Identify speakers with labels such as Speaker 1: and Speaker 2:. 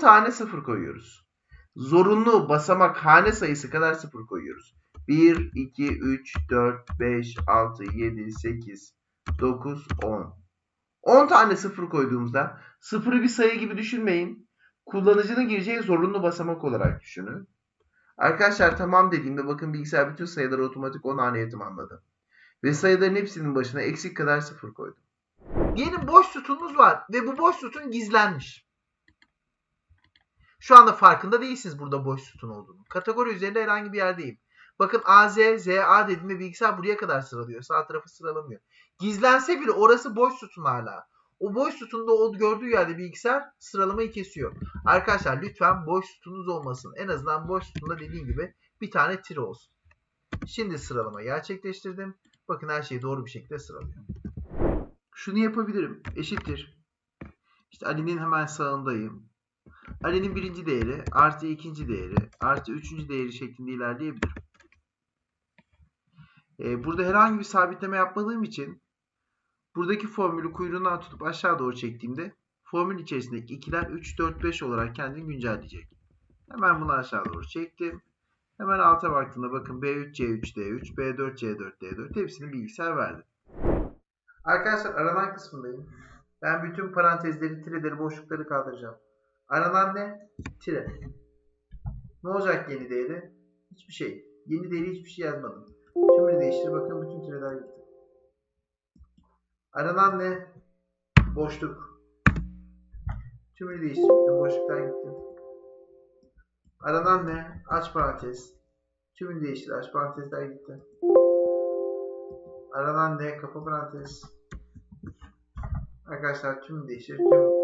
Speaker 1: tane sıfır koyuyoruz. Zorunlu basamak hane sayısı kadar sıfır koyuyoruz. 1, 2, 3, 4, 5, 6, 7, 8, 9, 10. 10 tane sıfır koyduğumuzda sıfırı bir sayı gibi düşünmeyin. Kullanıcının gireceği zorunlu basamak olarak düşünün. Arkadaşlar tamam dediğimde bakın bilgisayar bütün sayıları otomatik 10 haneye tamamladı. Ve sayıların hepsinin başına eksik kadar sıfır koydum.
Speaker 2: Diyelim boş sütununuz var ve bu boş sütun gizlenmiş. Şu anda farkında değilsiniz burada boş sütun olduğunu. Kategori üzerinde herhangi bir yerdeyim. Bakın A, Z, Z, A dediğimde bilgisayar buraya kadar sıralıyor. Sağ tarafı sıralamıyor. Gizlense bile orası boş sütun hala. O boş sütunda o gördüğü yerde bilgisayar sıralamayı kesiyor. Arkadaşlar lütfen boş sütunuz olmasın. En azından boş sütunda dediğim gibi bir tane tire olsun. Şimdi sıralama gerçekleştirdim. Bakın her şeyi doğru bir şekilde sıralıyor.
Speaker 1: Şunu yapabilirim. Eşittir. İşte Ali'nin hemen sağındayım. Ali'nin birinci değeri artı ikinci değeri artı üçüncü değeri şeklinde ilerleyebilirim. Ee, burada herhangi bir sabitleme yapmadığım için buradaki formülü kuyruğundan tutup aşağı doğru çektiğimde formül içerisindeki ikiler 3, 4, 5 olarak kendini güncelleyecek. Hemen bunu aşağı doğru çektim. Hemen alta baktığımda bakın B3, C3, D3, B4, C4, D4 hepsini bilgisayar verdi.
Speaker 2: Arkadaşlar aranan kısmındayım. Ben bütün parantezleri, tireleri, boşlukları kaldıracağım. Aranan ne? Tire. Ne olacak yeni değeri? Hiçbir şey. Yeni değeri hiçbir şey yazmadım. Tümünü değiştir. Bakın bütün tireler gitti. Aranan ne? Boşluk. Tümünü değiştir. Bütün boşluklar gitti. Aranan ne? Aç parantez. Tümünü değiştir. Aç parantezler gitti. Aranan ne? Kapı parantez. Arkadaşlar tüm değiştir. Tüm